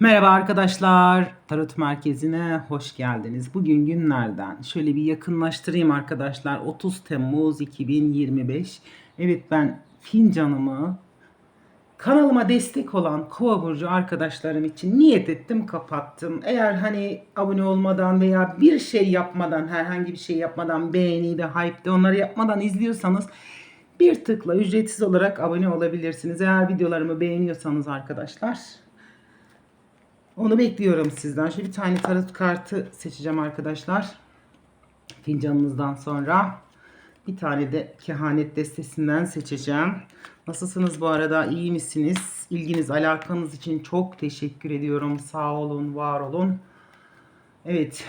Merhaba arkadaşlar, Tarot Merkezi'ne hoş geldiniz. Bugün günlerden şöyle bir yakınlaştırayım arkadaşlar. 30 Temmuz 2025. Evet ben fincanımı kanalıma destek olan Kova burcu arkadaşlarım için niyet ettim, kapattım. Eğer hani abone olmadan veya bir şey yapmadan, herhangi bir şey yapmadan beğeni de, hype de onları yapmadan izliyorsanız bir tıkla ücretsiz olarak abone olabilirsiniz. Eğer videolarımı beğeniyorsanız arkadaşlar onu bekliyorum sizden. Şöyle bir tane tarot kartı seçeceğim arkadaşlar. Fincanınızdan sonra. Bir tane de kehanet destesinden seçeceğim. Nasılsınız bu arada? İyi misiniz? İlginiz, alakanız için çok teşekkür ediyorum. Sağ olun, var olun. Evet.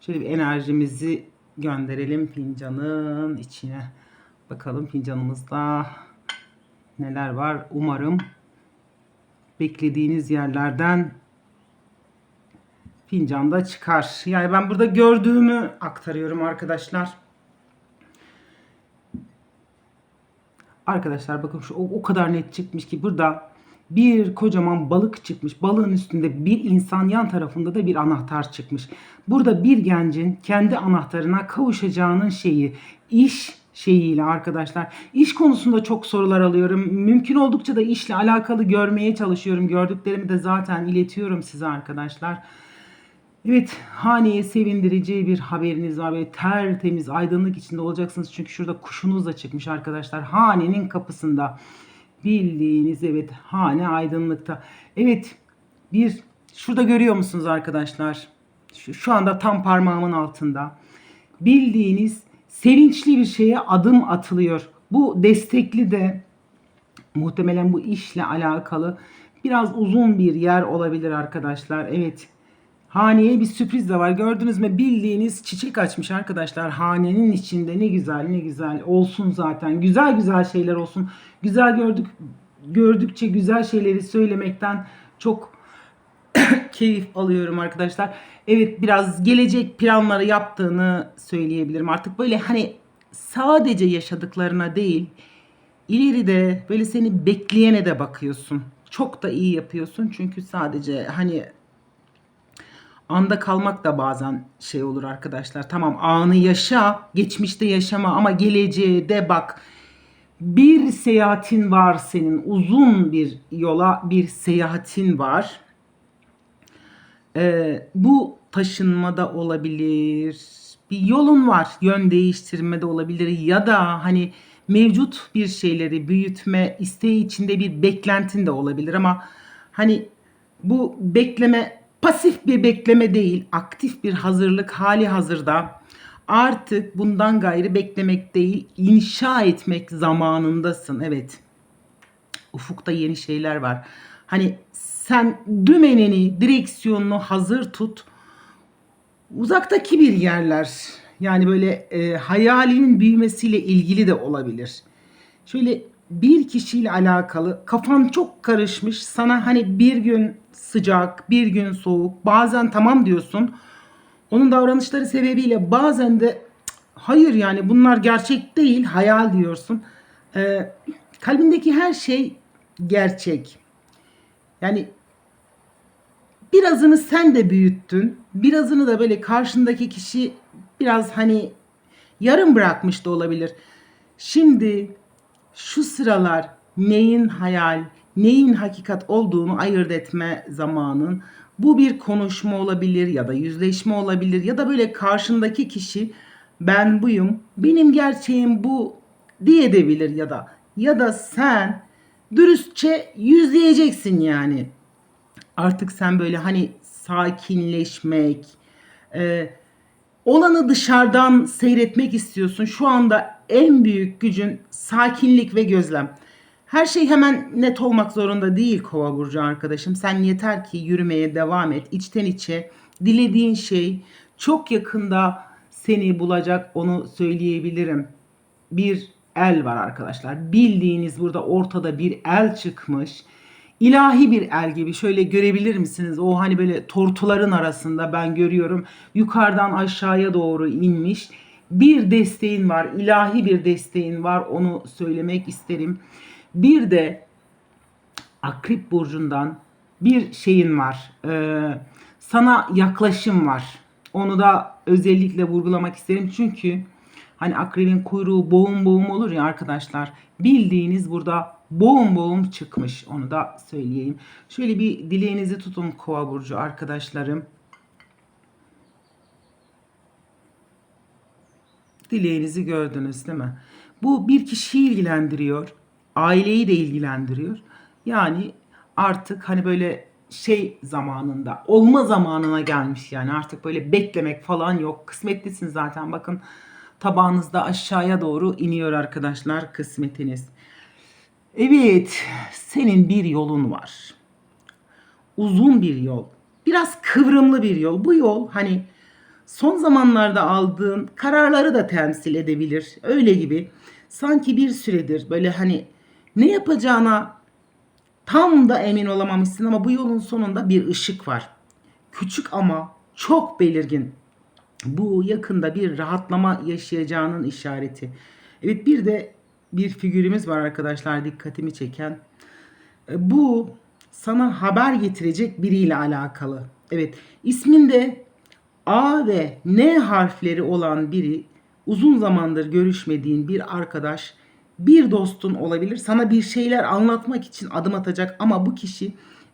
Şöyle bir enerjimizi gönderelim fincanın içine. Bakalım fincanımızda neler var. Umarım beklediğiniz yerlerden fincanda çıkar. Yani ben burada gördüğümü aktarıyorum arkadaşlar. Arkadaşlar bakın şu o, o kadar net çıkmış ki burada bir kocaman balık çıkmış. Balığın üstünde bir insan yan tarafında da bir anahtar çıkmış. Burada bir gencin kendi anahtarına kavuşacağının şeyi iş şeyiyle arkadaşlar. İş konusunda çok sorular alıyorum. Mümkün oldukça da işle alakalı görmeye çalışıyorum. Gördüklerimi de zaten iletiyorum size arkadaşlar. Evet, haneye sevindirici bir haberiniz var. Böyle tertemiz, aydınlık içinde olacaksınız. Çünkü şurada kuşunuz da çıkmış arkadaşlar. Hanenin kapısında. Bildiğiniz evet, hane aydınlıkta. Evet, bir şurada görüyor musunuz arkadaşlar? Şu, şu anda tam parmağımın altında. Bildiğiniz sevinçli bir şeye adım atılıyor. Bu destekli de muhtemelen bu işle alakalı biraz uzun bir yer olabilir arkadaşlar. Evet. Haneye bir sürpriz de var. Gördünüz mü? Bildiğiniz çiçek açmış arkadaşlar. Hanenin içinde ne güzel ne güzel olsun zaten. Güzel güzel şeyler olsun. Güzel gördük gördükçe güzel şeyleri söylemekten çok keyif alıyorum arkadaşlar. Evet biraz gelecek planları yaptığını söyleyebilirim. Artık böyle hani sadece yaşadıklarına değil ileride böyle seni bekleyene de bakıyorsun. Çok da iyi yapıyorsun çünkü sadece hani anda kalmak da bazen şey olur arkadaşlar. Tamam anı yaşa, geçmişte yaşama ama geleceğe de bak. Bir seyahatin var senin. Uzun bir yola bir seyahatin var. Ee, bu taşınma da olabilir. Bir yolun var. Yön değiştirme de olabilir ya da hani mevcut bir şeyleri büyütme isteği içinde bir beklentin de olabilir ama hani bu bekleme pasif bir bekleme değil, aktif bir hazırlık hali hazırda. Artık bundan gayrı beklemek değil, inşa etmek zamanındasın. Evet. Ufukta yeni şeyler var. Hani sen dümenini, direksiyonunu hazır tut. Uzaktaki bir yerler yani böyle e, hayalinin büyümesiyle ilgili de olabilir. Şöyle bir kişiyle alakalı kafan çok karışmış. Sana hani bir gün sıcak, bir gün soğuk, bazen tamam diyorsun. Onun davranışları sebebiyle bazen de hayır yani bunlar gerçek değil, hayal diyorsun. Ee, kalbindeki her şey gerçek. Yani birazını sen de büyüttün. Birazını da böyle karşındaki kişi biraz hani yarım bırakmış da olabilir. Şimdi şu sıralar neyin hayal, neyin hakikat olduğunu ayırt etme zamanın. Bu bir konuşma olabilir ya da yüzleşme olabilir ya da böyle karşındaki kişi ben buyum, benim gerçeğim bu diyebilir ya da ya da sen dürüstçe yüzleyeceksin yani. Artık sen böyle hani sakinleşmek, e, olanı dışarıdan seyretmek istiyorsun. Şu anda en büyük gücün sakinlik ve gözlem. Her şey hemen net olmak zorunda değil Kova burcu arkadaşım. Sen yeter ki yürümeye devam et. İçten içe dilediğin şey çok yakında seni bulacak onu söyleyebilirim. Bir el var arkadaşlar. Bildiğiniz burada ortada bir el çıkmış. İlahi bir el gibi şöyle görebilir misiniz? O hani böyle tortuların arasında ben görüyorum. Yukarıdan aşağıya doğru inmiş. Bir desteğin var. ilahi bir desteğin var. Onu söylemek isterim. Bir de Akrep burcundan bir şeyin var. Ee, sana yaklaşım var. Onu da özellikle vurgulamak isterim çünkü hani akrebin kuyruğu boğum boğum olur ya arkadaşlar. Bildiğiniz burada boğum boğum çıkmış. Onu da söyleyeyim. Şöyle bir dileğinizi tutun kova burcu arkadaşlarım. Dileğinizi gördünüz değil mi? Bu bir kişiyi ilgilendiriyor. Aileyi de ilgilendiriyor. Yani artık hani böyle şey zamanında, olma zamanına gelmiş yani artık böyle beklemek falan yok. Kısmetlisin zaten bakın tabağınızda aşağıya doğru iniyor arkadaşlar kısmetiniz. Evet, senin bir yolun var. Uzun bir yol. Biraz kıvrımlı bir yol. Bu yol hani son zamanlarda aldığın kararları da temsil edebilir. Öyle gibi. Sanki bir süredir böyle hani ne yapacağına tam da emin olamamışsın ama bu yolun sonunda bir ışık var. Küçük ama çok belirgin. Bu yakında bir rahatlama yaşayacağının işareti. Evet bir de bir figürümüz var arkadaşlar dikkatimi çeken. E, Bu sana haber getirecek biriyle alakalı. Evet isminde A ve N harfleri olan biri uzun zamandır görüşmediğin bir arkadaş, bir dostun olabilir. Sana bir şeyler anlatmak için adım atacak ama bu kişi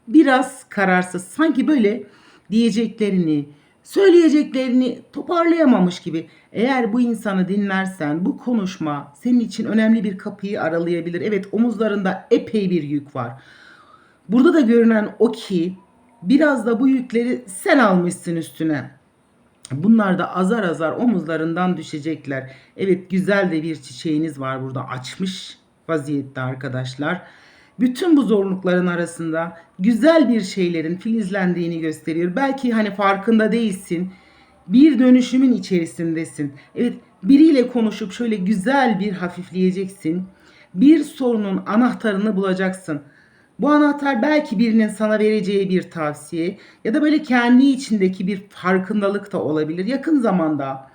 biraz kararsız. Sanki böyle diyeceklerini, söyleyeceklerini toparlayamamış gibi. Eğer bu insanı dinlersen bu konuşma senin için önemli bir kapıyı aralayabilir. Evet omuzlarında epey bir yük var. Burada da görünen o ki biraz da bu yükleri sen almışsın üstüne. Bunlar da azar azar omuzlarından düşecekler. Evet güzel de bir çiçeğiniz var burada açmış vaziyette arkadaşlar. Bütün bu zorlukların arasında güzel bir şeylerin filizlendiğini gösteriyor. Belki hani farkında değilsin. Bir dönüşümün içerisindesin. Evet biriyle konuşup şöyle güzel bir hafifleyeceksin. Bir sorunun anahtarını bulacaksın. Bu anahtar belki birinin sana vereceği bir tavsiye ya da böyle kendi içindeki bir farkındalık da olabilir yakın zamanda.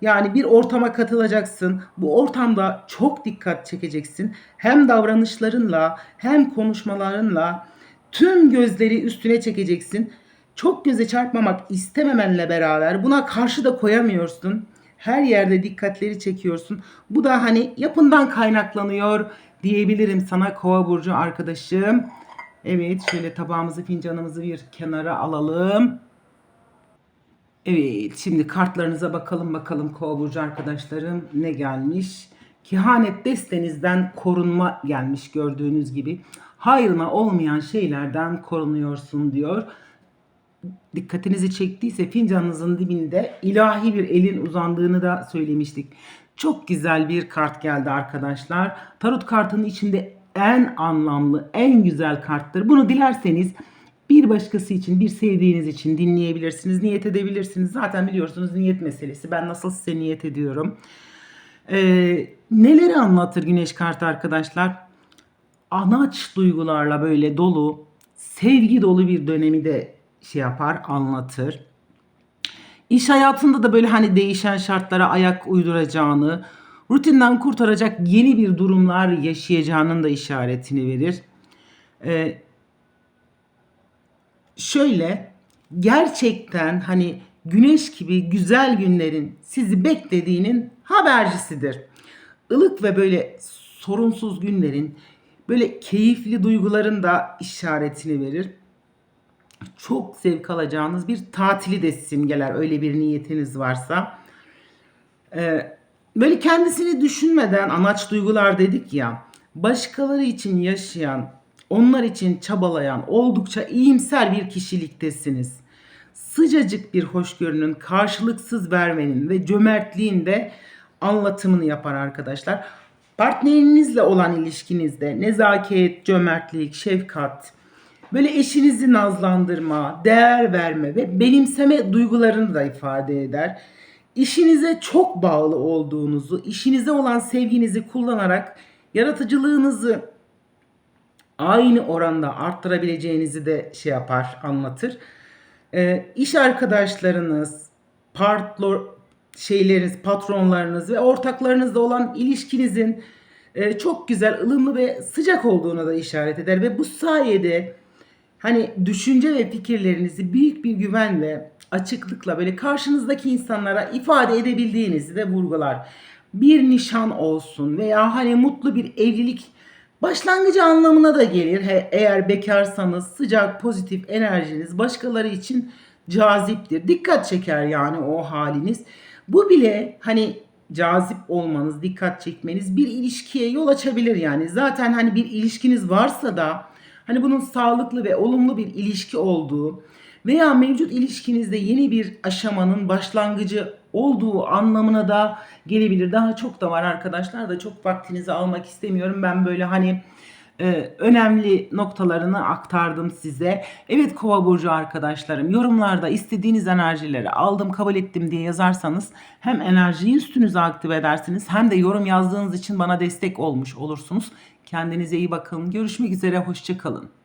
Yani bir ortama katılacaksın. Bu ortamda çok dikkat çekeceksin. Hem davranışlarınla hem konuşmalarınla tüm gözleri üstüne çekeceksin. Çok göze çarpmamak istememenle beraber buna karşı da koyamıyorsun. Her yerde dikkatleri çekiyorsun. Bu da hani yapından kaynaklanıyor diyebilirim sana kova burcu arkadaşım. Evet şöyle tabağımızı fincanımızı bir kenara alalım. Evet şimdi kartlarınıza bakalım bakalım kova burcu arkadaşlarım ne gelmiş. Kehanet destenizden korunma gelmiş gördüğünüz gibi. Hayrına olmayan şeylerden korunuyorsun diyor. Dikkatinizi çektiyse fincanınızın dibinde ilahi bir elin uzandığını da söylemiştik. Çok güzel bir kart geldi arkadaşlar. Tarot kartının içinde en anlamlı, en güzel karttır. Bunu dilerseniz bir başkası için, bir sevdiğiniz için dinleyebilirsiniz, niyet edebilirsiniz. Zaten biliyorsunuz niyet meselesi. Ben nasıl size niyet ediyorum. Ee, neleri anlatır güneş kartı arkadaşlar? Anaç duygularla böyle dolu, sevgi dolu bir dönemi de şey yapar, anlatır. İş hayatında da böyle hani değişen şartlara ayak uyduracağını, rutinden kurtaracak yeni bir durumlar yaşayacağının da işaretini verir. Ee, şöyle gerçekten hani güneş gibi güzel günlerin sizi beklediğinin habercisidir. Ilık ve böyle sorunsuz günlerin böyle keyifli duyguların da işaretini verir. Çok zevk alacağınız bir tatili de simgeler öyle bir niyetiniz varsa. Ee, böyle kendisini düşünmeden anaç duygular dedik ya başkaları için yaşayan onlar için çabalayan oldukça iyimser bir kişiliktesiniz. Sıcacık bir hoşgörünün, karşılıksız vermenin ve cömertliğin de anlatımını yapar arkadaşlar. Partnerinizle olan ilişkinizde nezaket, cömertlik, şefkat, böyle eşinizi nazlandırma, değer verme ve benimseme duygularını da ifade eder. İşinize çok bağlı olduğunuzu, işinize olan sevginizi kullanarak yaratıcılığınızı aynı oranda arttırabileceğinizi de şey yapar, anlatır. Ee, iş arkadaşlarınız, partner şeyleriniz, patronlarınız ve ortaklarınızla olan ilişkinizin e, çok güzel, ılımlı ve sıcak olduğuna da işaret eder ve bu sayede hani düşünce ve fikirlerinizi büyük bir güvenle, açıklıkla böyle karşınızdaki insanlara ifade edebildiğinizi de vurgular. Bir nişan olsun veya hani mutlu bir evlilik başlangıcı anlamına da gelir. He- eğer bekarsanız sıcak pozitif enerjiniz başkaları için caziptir. Dikkat çeker yani o haliniz. Bu bile hani cazip olmanız, dikkat çekmeniz bir ilişkiye yol açabilir yani. Zaten hani bir ilişkiniz varsa da hani bunun sağlıklı ve olumlu bir ilişki olduğu veya mevcut ilişkinizde yeni bir aşamanın başlangıcı olduğu anlamına da gelebilir. Daha çok da var arkadaşlar da çok vaktinizi almak istemiyorum. Ben böyle hani e, önemli noktalarını aktardım size. Evet Kova burcu arkadaşlarım yorumlarda istediğiniz enerjileri aldım kabul ettim diye yazarsanız hem enerjiyi üstünüze aktive edersiniz hem de yorum yazdığınız için bana destek olmuş olursunuz. Kendinize iyi bakın. Görüşmek üzere. Hoşçakalın.